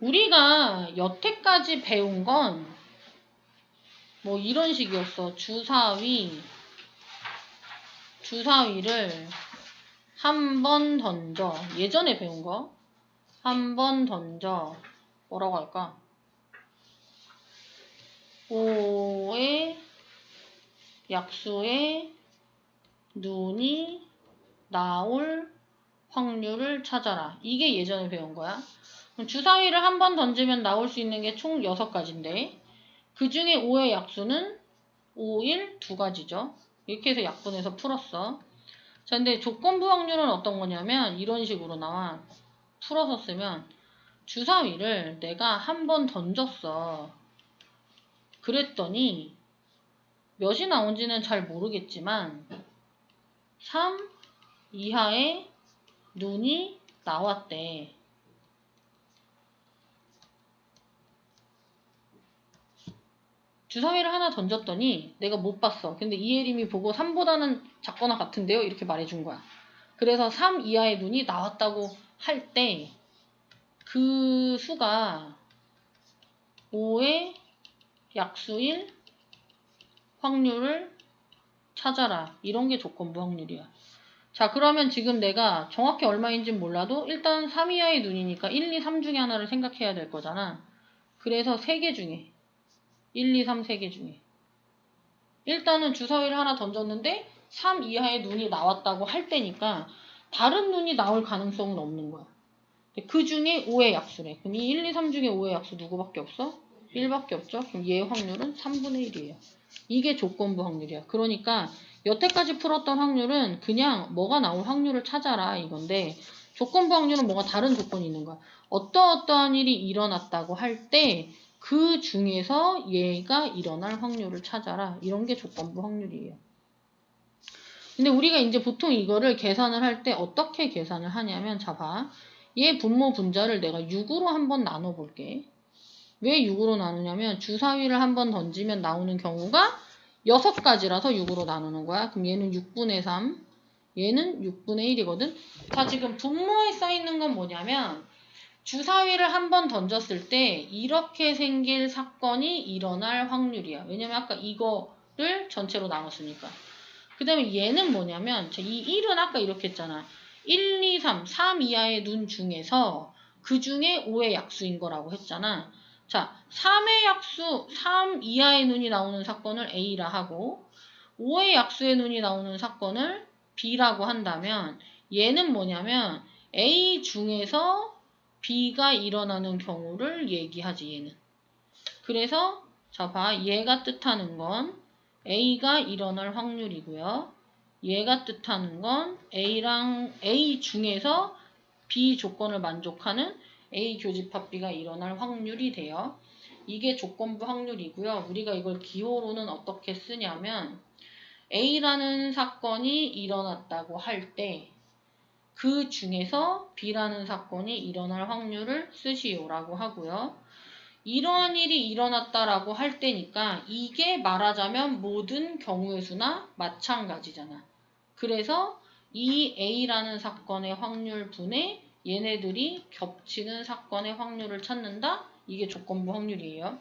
우리가 여태까지 배운 건 뭐 이런 식이었어. 주사위, 주사위를 한 번 던져. 예전에 배운 거. 한 번 던져. 뭐라고 할까? 5의 약수의 눈이 나올 확률을 찾아라. 이게 예전에 배운 거야. 주사위를 한 번 던지면 나올 수 있는 게 총 6가지인데 그 중에 5의 약수는 5, 1, 두 가지죠. 이렇게 해서 약분해서 풀었어. 자, 근데 조건부 확률은 어떤 거냐면 이런 식으로 나와. 풀어서 쓰면 주사위를 내가 한 번 던졌어. 그랬더니 몇이 나온지는 잘 모르겠지만 3 이하의 눈이 나왔대. 주사위를 하나 던졌더니 내가 못 봤어. 근데 이혜림이 보고 3보다는 작거나 같은데요? 이렇게 말해준 거야. 그래서 3 이하의 눈이 나왔다고 할 때 그 수가 5의 약수일 확률을 찾아라. 이런 게 조건부 확률이야. 자, 그러면 지금 내가 정확히 얼마인지 몰라도 일단 3 이하의 눈이니까 1, 2, 3 중에 하나를 생각해야 될 거잖아. 그래서 3개 중에 1, 2, 3, 3개 중에 일단은 주사위를 하나 던졌는데 3 이하의 눈이 나왔다고 할 때니까 다른 눈이 나올 가능성은 없는 거야. 그 중에 5의 약수래. 그럼 이 1, 2, 3 중에 5의 약수 누구밖에 없어? 1밖에 없죠? 그럼 얘의 확률은 3분의 1이에요. 이게 조건부 확률이야. 그러니까 여태까지 풀었던 확률은 그냥 뭐가 나올 확률을 찾아라 이건데 조건부 확률은 뭔가 다른 조건이 있는 거야. 어떠어떠한 일이 일어났다고 할 때 그 중에서 얘가 일어날 확률을 찾아라. 이런 게 조건부 확률이에요. 근데 우리가 이제 보통 이거를 계산을 할 때 어떻게 계산을 하냐면 자 봐. 얘 분모 분자를 내가 6으로 한번 나눠 볼게. 왜 6으로 나누냐면 주사위를 한번 던지면 나오는 경우가 6가지라서 6으로 나누는 거야. 그럼 얘는 6분의 3, 얘는 6분의 1이거든. 자, 지금 분모에 써 있는 건 뭐냐면 주사위를 한 번 던졌을 때 이렇게 생길 사건이 일어날 확률이야. 왜냐면 아까 이거를 전체로 나눴으니까. 그 다음에 얘는 뭐냐면 이 1은 아까 이렇게 했잖아. 1, 2, 3, 3 이하의 눈 중에서 그 중에 5의 약수인 거라고 했잖아. 자, 3의 약수, 3 이하의 눈이 나오는 사건을 A라 하고 5의 약수의 눈이 나오는 사건을 B라고 한다면 얘는 뭐냐면 A 중에서 B가 일어나는 경우를 얘기하지 얘는. 그래서 자 봐, 얘가 뜻하는 건 A가 일어날 확률이고요. 얘가 뜻하는 건 A랑 A 중에서 B 조건을 만족하는 A 교집합 B가 일어날 확률이 돼요. 이게 조건부 확률이고요. 우리가 이걸 기호로는 어떻게 쓰냐면 A라는 사건이 일어났다고 할 때 그 중에서 B라는 사건이 일어날 확률을 쓰시오라고 하고요. 이러한 일이 일어났다라고 할 때니까 이게 말하자면 모든 경우의 수나 마찬가지잖아. 그래서 이 A라는 사건의 확률 분의 얘네들이 겹치는 사건의 확률을 찾는다? 이게 조건부 확률이에요.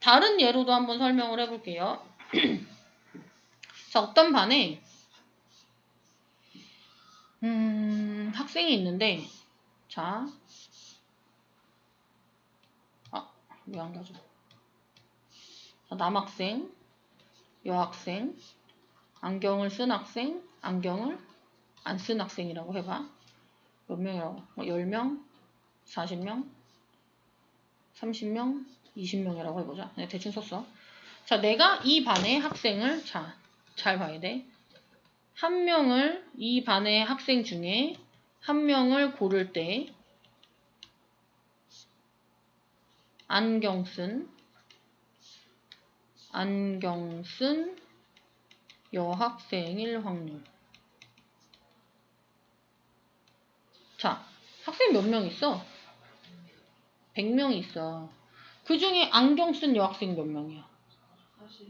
다른 예로도 한번 설명을 해볼게요. 자, 어떤 반에 음, 학생이 있는데 자, 아, 왜 안 가져? 자, 남학생, 여학생, 안경을 쓴 학생, 안경을 안 쓴 학생이라고 해봐. 몇 명이라고? 뭐 10명? 40명? 30명? 20명이라고 해보자. 네, 대충 썼어. 자, 내가 이 반의 학생을, 자, 잘 봐야 돼. 한 명을, 이 반의 학생 중에 한 명을 고를 때, 안경 쓴, 안경 쓴 여학생일 확률. 자, 학생 몇 명 있어? 100명 있어. 그 중에 안경 쓴 여학생 몇 명이야?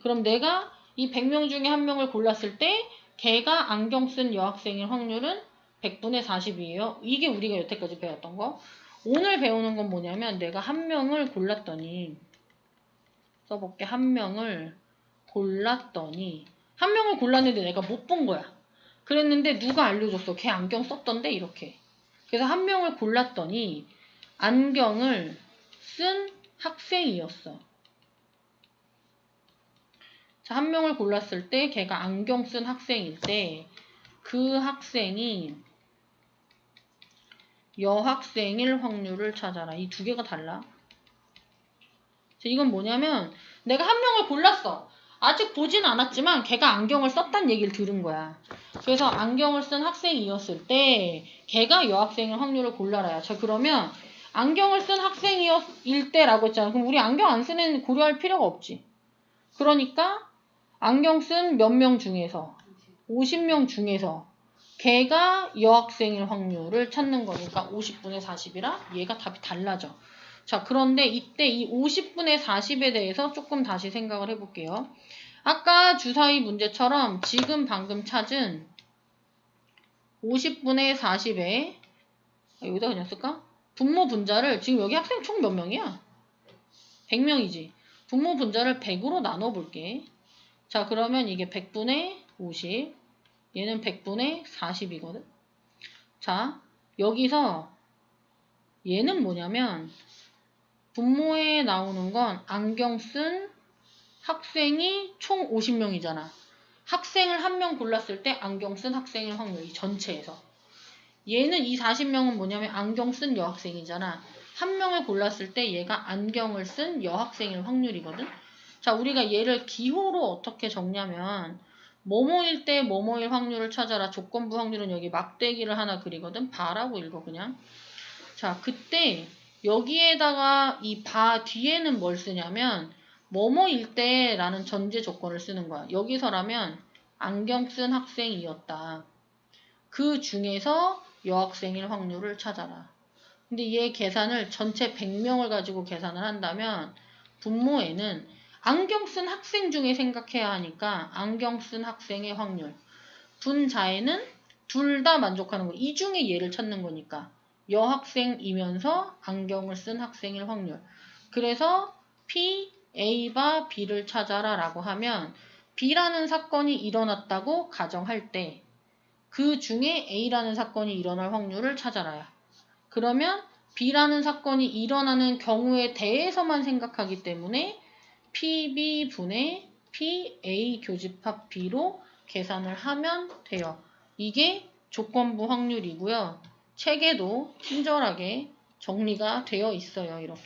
그럼 내가 이 100명 중에 한 명을 골랐을 때 걔가 안경 쓴 여학생일 확률은 100분의 40이에요. 이게 우리가 여태까지 배웠던 거. 오늘 배우는 건 뭐냐면 내가 한 명을 골랐더니 써볼게 한 명을 골랐더니 한 명을 골랐는데 내가 못 본 거야. 그랬는데 누가 알려줬어? 걔 안경 썼던데 이렇게. 그래서 한 명을 골랐더니 안경을 쓴 학생이었어. 자, 한 명을 골랐을 때 걔가 안경 쓴 학생일 때 그 학생이 여학생일 확률을 찾아라. 이 두 개가 달라. 자, 이건 뭐냐면 내가 한 명을 골랐어. 아직 보진 않았지만 걔가 안경을 썼단 얘기를 들은 거야. 그래서 안경을 쓴 학생이었을 때 걔가 여학생일 확률을 골라라야. 자 그러면 안경을 쓴 학생이일 때라고 했잖아. 그럼 우리 안경 안 쓰는 고려할 필요가 없지. 그러니까 안경 쓴 몇 명 중에서 50명 중에서 걔가 여학생일 확률을 찾는 거니까 50분의 40이라 얘가 답이 달라져. 자, 그런데 이때 이 50분의 40에 대해서 조금 다시 생각을 해볼게요. 아까 주사위 문제처럼 지금 방금 찾은 50분의 40에 여기다 그냥 쓸까? 분모 분자를 지금 여기 학생 총 몇 명이야? 100명이지. 분모 분자를 100으로 나눠볼게. 자, 그러면 이게 100분의 50. 얘는 100분의 40이거든. 자, 여기서 얘는 뭐냐면 분모에 나오는 건 안경 쓴 학생이 총 50명이잖아. 학생을 한 명 골랐을 때 안경 쓴 학생일 확률, 이 전체에서. 얘는 이 40명은 뭐냐면 안경 쓴 여학생이잖아. 한 명을 골랐을 때 얘가 안경을 쓴 여학생일 확률이거든. 자, 우리가 얘를 기호로 어떻게 적냐면 뭐뭐일 때 뭐뭐일 확률을 찾아라. 조건부 확률은 여기 막대기를 하나 그리거든. 바라고 읽어 그냥. 자, 그때 여기에다가 이 바 뒤에는 뭘 쓰냐면 뭐뭐일 때라는 전제 조건을 쓰는 거야. 여기서라면 안경 쓴 학생이었다. 그 중에서 여학생일 확률을 찾아라. 근데 얘 계산을 전체 100명을 가지고 계산을 한다면 분모에는 안경 쓴 학생 중에 생각해야 하니까 안경 쓴 학생의 확률. 분자에는 둘 다 만족하는 거. 이 중에 얘를 찾는 거니까. 여학생이면서 안경을 쓴 학생일 확률. 그래서 P, A바 B를 찾아라 라고 하면 B라는 사건이 일어났다고 가정할 때 그 중에 A라는 사건이 일어날 확률을 찾아라야. 그러면 B라는 사건이 일어나는 경우에 대해서만 생각하기 때문에 PB분의 PA 교집합 B로 계산을 하면 돼요. 이게 조건부 확률이고요. 책에도 친절하게 정리가 되어 있어요. 이렇게.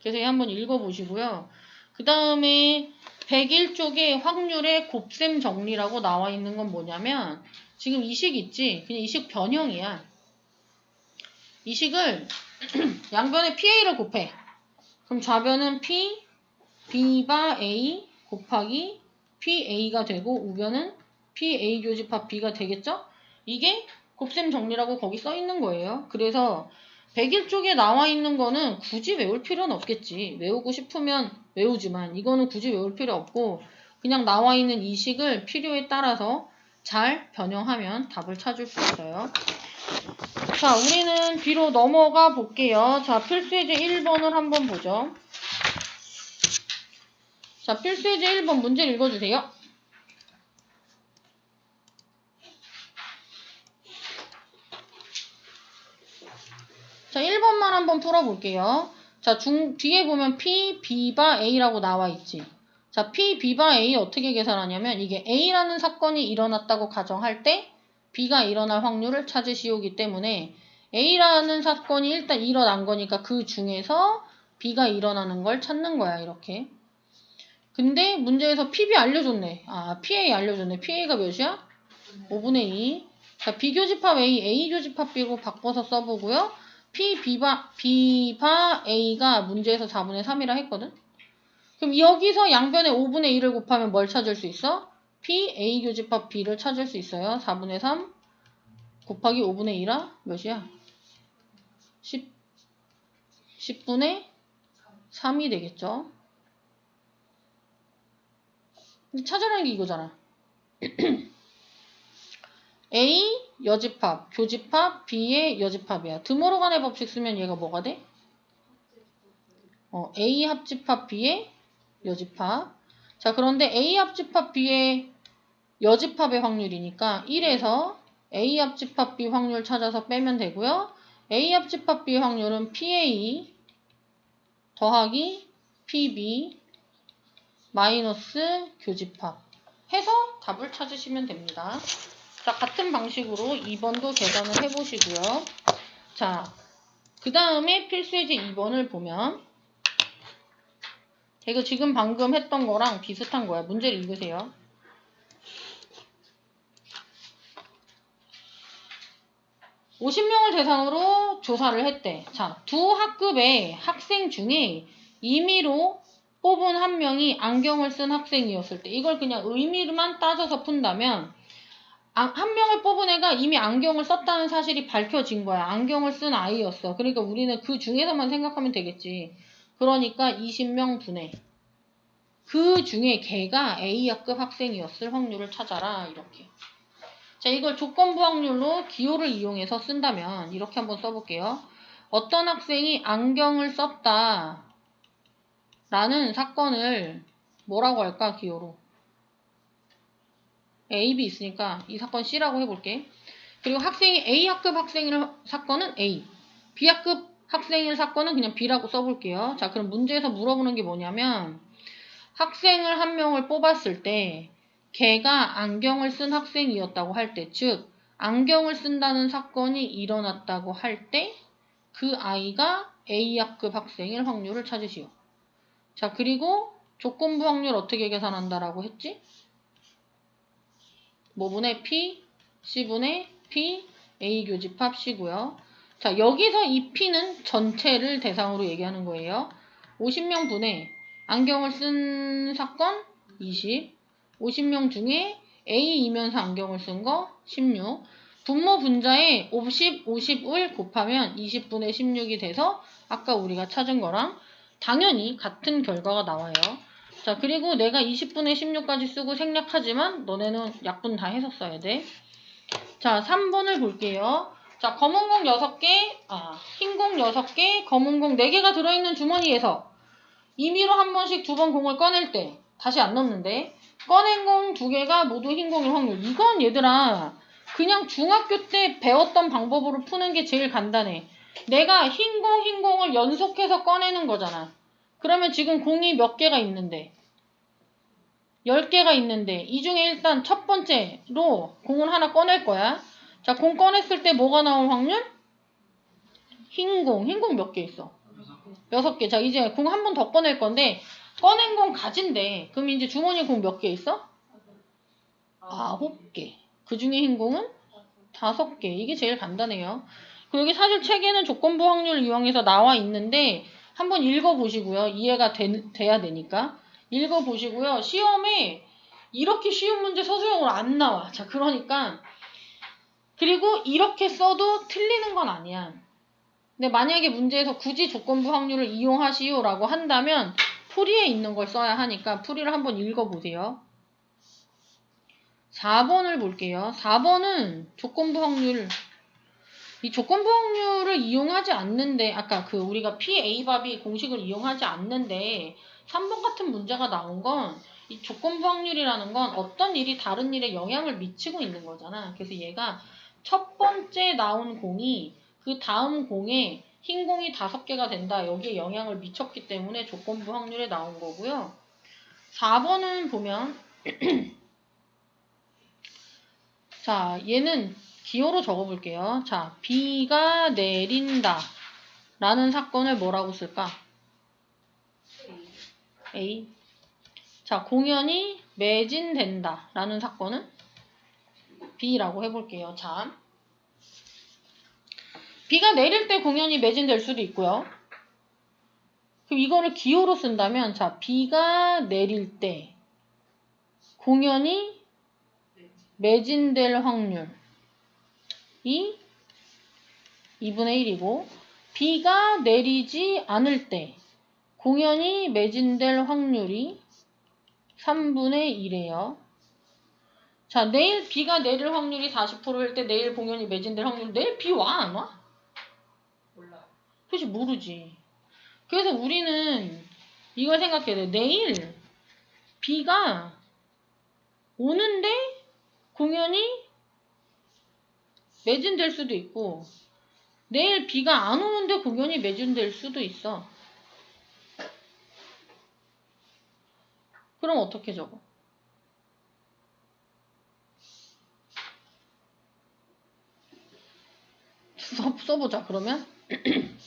그래서 한번 읽어보시고요. 그 다음에 101쪽에 확률의 곱셈 정리라고 나와 있는 건 뭐냐면 지금 이식 있지? 그냥 이식 변형이야. 이식을 양변에 PA를 곱해. 그럼 좌변은 P, B바 A 곱하기 PA가 되고 우변은 PA 교집합 B가 되겠죠? 이게 곱셈 정리라고 거기 써 있는 거예요. 그래서 101쪽에 나와 있는 거는 굳이 외울 필요는 없겠지. 외우고 싶으면 외우지만 이거는 굳이 외울 필요 없고 그냥 나와 있는 이 식을 필요에 따라서 잘 변형하면 답을 찾을 수 있어요. 자, 우리는 뒤로 넘어가 볼게요. 자, 필수예제 1번을 한번 보죠. 자, 필수예제 1번 문제 읽어주세요. 자, 1번만 한번 풀어볼게요. 자, 중, 뒤에 보면 P, B바 A라고 나와 있지. 자, P, B바 A 어떻게 계산하냐면 이게 A라는 사건이 일어났다고 가정할 때 B가 일어날 확률을 찾으시오기 때문에 A라는 사건이 일단 일어난 거니까 그 중에서 B가 일어나는 걸 찾는 거야, 이렇게. 근데 문제에서 PB 알려줬네. 아, PA 알려줬네. PA가 몇이야? 5분의 2. 자, B교집합 A, A교집합 B로 바꿔서 써보고요. P, B바, B바 A가 문제에서 4분의 3이라 했거든? 그럼 여기서 양변에 5분의 1을 곱하면 뭘 찾을 수 있어? P, A 교집합 B를 찾을 수 있어요. 4분의 3 곱하기 5분의 2라 몇이야? 10, 10분의 3이 되겠죠? 찾아라는 게 이거잖아. A 여집합, 교집합, B의 여집합이야. 드모르간의 법칙 쓰면 얘가 뭐가 돼? 어, A 합집합 B의 여집합. 자, 그런데 A 합집합 B의 여집합의 확률이니까 1에서 A 합집합 B 확률 찾아서 빼면 되고요. A 합집합 B 확률은 PA 더하기 PB 마이너스 교집합 해서 답을 찾으시면 됩니다. 자, 같은 방식으로 2번도 계산을 해보시고요. 자, 그 다음에 필수예제 2번을 보면 이거 지금 방금 했던 거랑 비슷한 거야. 문제를 읽으세요. (50명을) 대상으로 조사를 했대. 자, 두 학급의 학생 중에 임의로 뽑은 한 명이 안경을 쓴 학생이었을 때 이걸 그냥 의미로만 따져서 푼다면 아, 한 명을 뽑은 애가 이미 안경을 썼다는 사실이 밝혀진 거야. 안경을 쓴 아이였어. 그러니까 우리는 그 중에서만 생각하면 되겠지. 그러니까 20명 분의 그 중에 걔가 A학급 학생이었을 확률을 찾아라. 이렇게. 자, 이걸 조건부 확률로 기호를 이용해서 쓴다면 이렇게 한번 써볼게요. 어떤 학생이 안경을 썼다. 라는 사건을 뭐라고 할까? 기호로. A, B 있으니까 이 사건 C라고 해볼게. 그리고 학생이 A학급 학생일 사건은 A, B학급 학생일 사건은 그냥 B라고 써볼게요. 자, 그럼 문제에서 물어보는 게 뭐냐면 학생을 한 명을 뽑았을 때 걔가 안경을 쓴 학생이었다고 할 때, 즉 안경을 쓴다는 사건이 일어났다고 할 때 그 아이가 A학급 학생일 확률을 찾으시오. 자, 그리고 조건부 확률 어떻게 계산한다라고 했지? 뭐분의 P, C분의 P, A 교집합 C고요. 자, 여기서 이 P는 전체를 대상으로 얘기하는 거예요. 50명 분의 안경을 쓴 사건 20, 50명 중에 A이면서 안경을 쓴 거 16, 분모 분자에 50, 50을 곱하면 20분의 16이 돼서 아까 우리가 찾은 거랑 당연히 같은 결과가 나와요. 자, 그리고 내가 20분의 16까지 쓰고 생략하지만 너네는 약분 다 해서 써야 돼. 자, 3번을 볼게요. 자, 검은 공 6개, 아, 흰 공 6개, 검은 공 4개가 들어있는 주머니에서 임의로 한 번씩 두 번 공을 꺼낼 때 다시 안 넣는데 꺼낸 공두 개가 모두 흰 공일 확률. 이건 얘들아 그냥 중학교 때 배웠던 방법으로 푸는 게 제일 간단해. 내가 흰 공, 흰 공을 연속해서 꺼내는 거잖아. 그러면 지금 공이 몇 개가 있는데 10개가 있는데 이 중에 일단 첫 번째로 공을 하나 꺼낼 거야. 자, 공 꺼냈을 때 뭐가 나올 확률? 흰 공. 흰 공 몇 개 있어? 여섯 개. 자, 이제 공 한 번 더 꺼낼 건데 꺼낸 공 가진데 그럼 이제 주머니에 공몇 개 있어? 아홉 개. 그 중에 흰 공은 다섯 개. 이게 제일 간단해요. 여기 사실 책에는 조건부 확률을 이용해서 나와 있는데 한번 읽어보시고요. 이해가 되, 돼야 되니까. 읽어보시고요. 시험에 이렇게 쉬운 문제 서술형으로 안 나와. 자, 그러니까 그리고 이렇게 써도 틀리는 건 아니야. 근데 만약에 문제에서 굳이 조건부 확률을 이용하시오 라고 한다면 풀이에 있는 걸 써야 하니까 풀이를 한번 읽어보세요. 4번을 볼게요. 4번은 조건부 확률 이 조건부 확률을 이용하지 않는데 아까 그 우리가 PA밥이 공식을 이용하지 않는데 3번 같은 문제가 나온 건 이 조건부 확률이라는 건 어떤 일이 다른 일에 영향을 미치고 있는 거잖아. 그래서 얘가 첫 번째 나온 공이 그 다음 공에 흰 공이 다섯 개가 된다. 여기에 영향을 미쳤기 때문에 조건부 확률에 나온 거고요. 4번은 보면 자 얘는 기호로 적어볼게요. 자 비가 내린다 라는 사건을 뭐라고 쓸까? A 자 공연이 매진된다 라는 사건은 B라고 해볼게요. 자 비가 내릴 때 공연이 매진될 수도 있고요. 그럼 이거를 기호로 쓴다면 자 비가 내릴 때 공연이 매진될 확률 이 2분의 1이고 비가 내리지 않을 때 공연이 매진될 확률이 3분의 1이에요. 자, 내일 비가 내릴 확률이 40%일 때 내일 공연이 매진될 확률, 내일 비 와, 안 와? 몰라. 그렇지, 모르지. 그래서 우리는 이걸 생각해야 돼. 내일 비가 오는데 공연이 매진될 수도 있고, 내일 비가 안 오는데 공연이 매진될 수도 있어. 그럼 어떻게 적어? 써, 써보자, 그러면.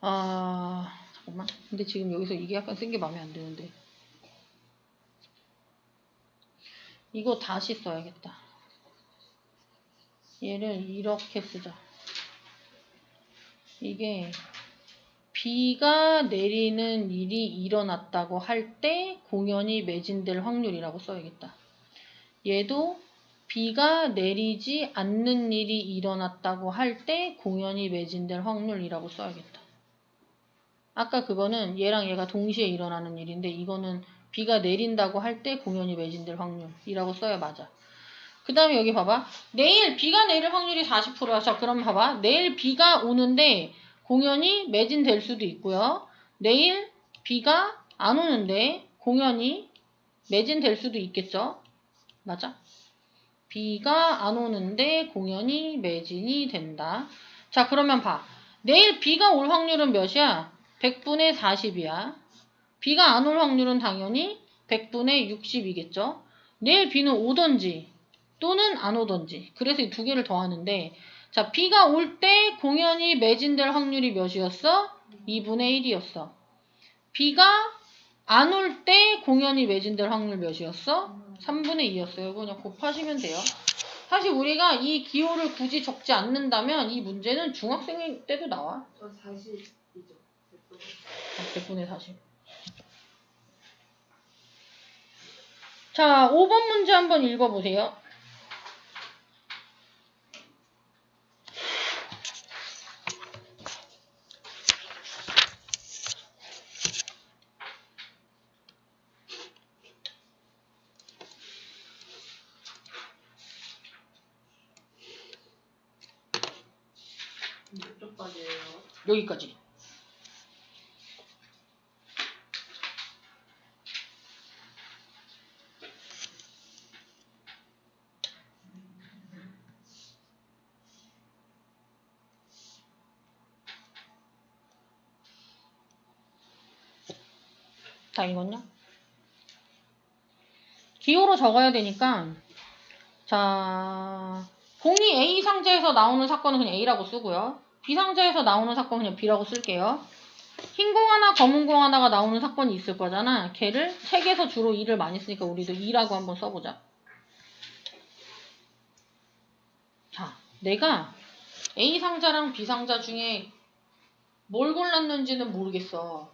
아, 잠깐만. 근데 지금 여기서 이게 약간 쓴 게 마음에 안 드는데. 이거 다시 써야겠다. 얘를 이렇게 쓰자. 이게 비가 내리는 일이 일어났다고 할 때 공연이 매진될 확률이라고 써야겠다. 얘도 비가 내리지 않는 일이 일어났다고 할 때 공연이 매진될 확률이라고 써야겠다. 아까 그거는 얘랑 얘가 동시에 일어나는 일인데 이거는 비가 내린다고 할 때 공연이 매진될 확률이라고 써야 맞아. 그 다음에 여기 봐봐. 내일 비가 내릴 확률이 40%야. 자, 그럼 봐봐. 내일 비가 오는데 공연이 매진될 수도 있고요. 내일 비가 안 오는데 공연이 매진될 수도 있겠죠. 맞아? 비가 안 오는데 공연이 매진이 된다. 자, 그러면 봐. 내일 비가 올 확률은 몇이야? 100분의 40이야. 비가 안 올 확률은 당연히 100분의 60이겠죠. 내일 비는 오던지 또는 안 오던지. 그래서 이 두 개를 더하는데 자, 비가 올 때 공연이 매진될 확률이 몇이었어? 2분의 1이었어. 비가 안 올 때 공연이 매진될 확률 몇이었어? 3분의 2였어요. 이거 그냥 곱하시면 돼요. 사실 우리가 이 기호를 굳이 적지 않는다면 이 문제는 중학생 때도 나와. 저 40이죠. 100분의 40. 자, 5번 문제 한번 읽어보세요. 몇 쪽까지예요? 여기까지. 다 읽었냐? 기호로 적어야 되니까 자 공이 A 상자에서 나오는 사건은 그냥 A라고 쓰고요. B 상자에서 나오는 사건은 그냥 B라고 쓸게요. 흰 공 하나, 검은 공 하나가 나오는 사건이 있을 거잖아. 걔를 책에서 주로 2를 많이 쓰니까 우리도 2라고 한번 써보자. 자, 내가 A 상자랑 B 상자 중에 뭘 골랐는지는 모르겠어.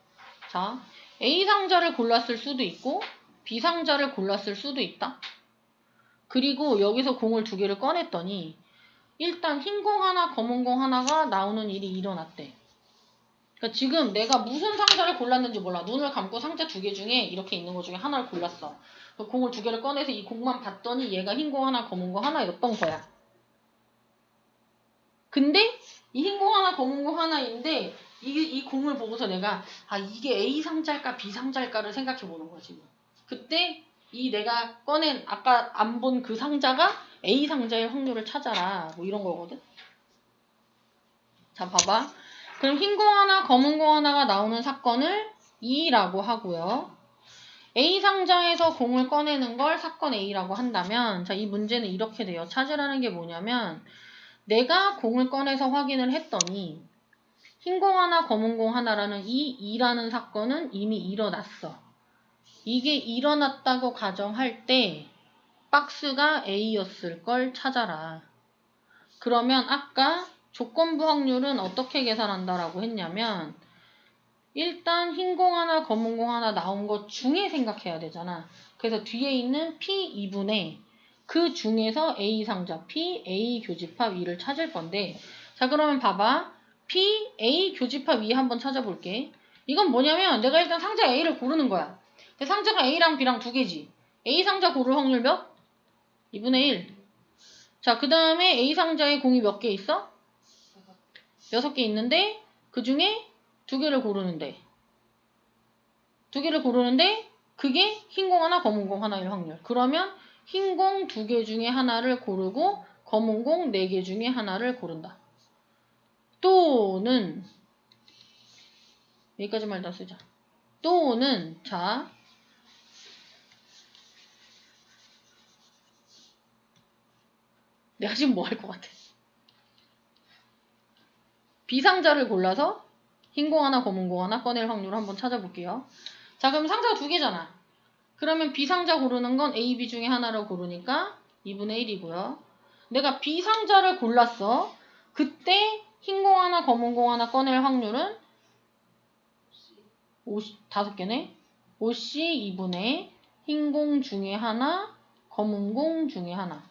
자, A 상자를 골랐을 수도 있고 B 상자를 골랐을 수도 있다. 그리고 여기서 공을 두 개를 꺼냈더니 일단 흰 공 하나, 검은 공 하나가 나오는 일이 일어났대. 그러니까 지금 내가 무슨 상자를 골랐는지 몰라. 눈을 감고 상자 두 개 중에 이렇게 있는 것 중에 하나를 골랐어. 그 공을 두 개를 꺼내서 이 공만 봤더니 얘가 흰 공 하나, 검은 공 하나였던 거야. 근데 이 흰 공 하나, 검은 공 하나인데 이, 이 공을 보고서 내가 아 이게 A 상자일까 B 상자일까를 생각해 보는 거지. 뭐. 그때 이 내가 꺼낸 아까 안 본 그 상자가 A 상자의 확률을 찾아라. 뭐 이런 거거든. 자, 봐봐. 그럼 흰 공 하나, 검은 공 하나가 나오는 사건을 2라고 하고요. A 상자에서 공을 꺼내는 걸 사건 A라고 한다면, 자, 이 문제는 이렇게 돼요. 찾으라는 게 뭐냐면, 내가 공을 꺼내서 확인을 했더니, 흰 공 하나, 검은 공 하나라는 이 2라는 사건은 이미 일어났어. 이게 일어났다고 가정할 때 박스가 A였을 걸 찾아라. 그러면 아까 조건부 확률은 어떻게 계산한다라고 했냐면 일단 흰 공 하나 검은 공 하나 나온 것 중에 생각해야 되잖아. 그래서 뒤에 있는 P 2분의 그 중에서 A 상자 P, A 교집합 2를 찾을 건데 자 그러면 봐봐. P, A 교집합 2 한번 찾아볼게. 이건 뭐냐면 내가 일단 상자 A를 고르는 거야. 근데 상자가 A랑 B랑 두 개지. A 상자 고를 확률 몇? 2분의 1. 자, 그 다음에 A 상자에 공이 몇 개 있어? 다섯 6개 있는데 그 중에 두 개를 고르는데 두 개를 고르는데 그게 흰 공 하나, 검은 공 하나일 확률. 그러면 흰 공 두 개 중에 하나를 고르고 검은 공 네 개 중에 하나를 고른다. 또는 여기까지만 일단 쓰자. 또는 자 내가 지금 뭐 할 것 같아? 비상자를 골라서 흰 공 하나, 검은 공 하나 꺼낼 확률을 한번 찾아볼게요. 자, 그럼 상자가 두 개잖아. 그러면 비상자 고르는 건 A, B 중에 하나를 고르니까 2분의 1이고요. 내가 비상자를 골랐어. 그때 흰 공 하나, 검은 공 하나 꺼낼 확률은 50, 다섯 개네. 5C 2분의 흰 공 중에 하나, 검은 공 중에 하나.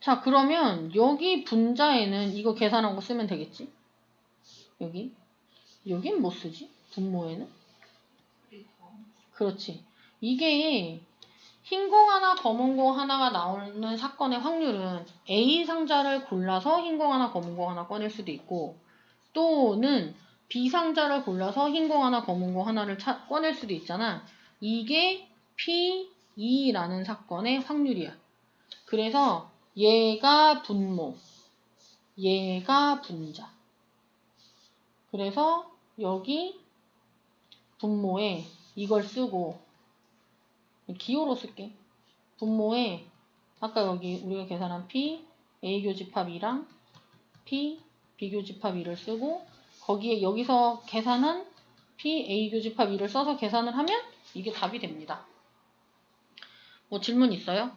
자, 그러면 여기 분자에는 이거 계산한 거 쓰면 되겠지? 여기. 여긴 뭐 쓰지? 분모에는? 그렇지. 이게 흰 공 하나, 검은 공 하나가 나오는 사건의 확률은 A 상자를 골라서 흰 공 하나, 검은 공 하나 꺼낼 수도 있고 또는 B 상자를 골라서 흰 공 하나, 검은 공 하나를 차- 꺼낼 수도 있잖아. 이게 P2라는 사건의 확률이야. 그래서 얘가 분모, 얘가 분자. 그래서 여기 분모에 이걸 쓰고 기호로 쓸게. 분모에 아까 여기 우리가 계산한 P A 교집합 2랑 P B 교집합 2를 쓰고 거기에 여기서 계산한 P A 교집합 2를 써서 계산을 하면 이게 답이 됩니다. 뭐 질문 있어요?